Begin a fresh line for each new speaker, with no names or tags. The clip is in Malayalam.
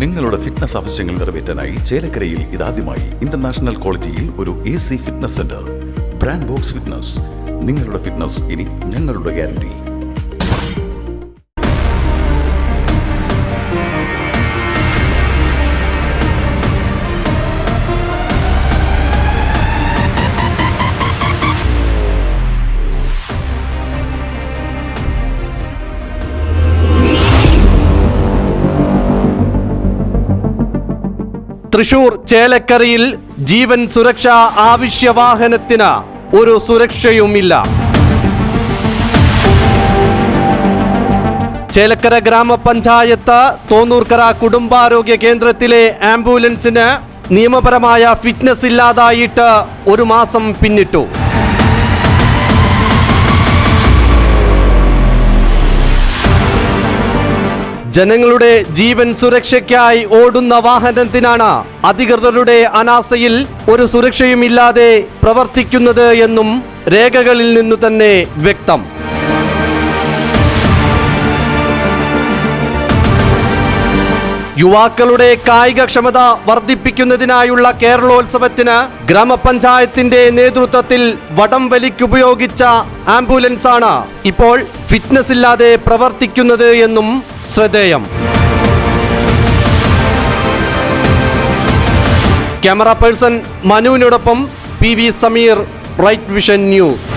നിങ്ങളുടെ ഫിറ്റ്നസ് ആവശ്യങ്ങൾ നിറവേറ്റാനായി ചേലക്കരയിൽ ഇതാദ്യമായി ഇന്റർനാഷണൽ ക്വാളിറ്റിയിൽ ഒരു A C fitness centre brand box fitness നിങ്ങളുടെ ഫിറ്റ്നസ് ഇനി ഞങ്ങളുടെ ഗ്യാരണ്ടി
തൃശൂർ ചേലക്കരയിൽ ജീവൻ സുരക്ഷാ ആവശ്യ വാഹനത്തിന് ഒരു സുരക്ഷയുമില്ല. ചേലക്കര ഗ്രാമപഞ്ചായത്ത് തോന്നൂർക്കര കുടുംബാരോഗ്യ കേന്ദ്രത്തിലെ ആംബുലൻസിന് നിയമപരമായ ഫിറ്റ്നസ് ഇല്ലാതായിട്ട് ഒരു മാസം പിന്നിട്ടു. ജനങ്ങളുടെ ജീവൻ സുരക്ഷയ്ക്കായി ഓടുന്ന വാഹനത്തിനാണ് അധികൃതരുടെ അനാസ്ഥയിൽ ഒരു സുരക്ഷയുമില്ലാതെ പ്രവർത്തിക്കുന്നത് എന്നും രേഖകളിൽ നിന്നു തന്നെ വ്യക്തം. യുവാക്കളുടെ കായികക്ഷമത വർദ്ധിപ്പിക്കുന്നതിനായുള്ള കേരളോത്സവത്തിന് ഗ്രാമപഞ്ചായത്തിന്റെ നേതൃത്വത്തിൽ വടം വലിക്കുപയോഗിച്ച ആംബുലൻസാണ് ഇപ്പോൾ ഫിറ്റ്നസ് ഇല്ലാതെ പ്രവർത്തിക്കുന്നത് എന്നും ശ്രദ്ധേയം. Camera person മനുവിനോടൊപ്പം P V Sameer Right Vision News.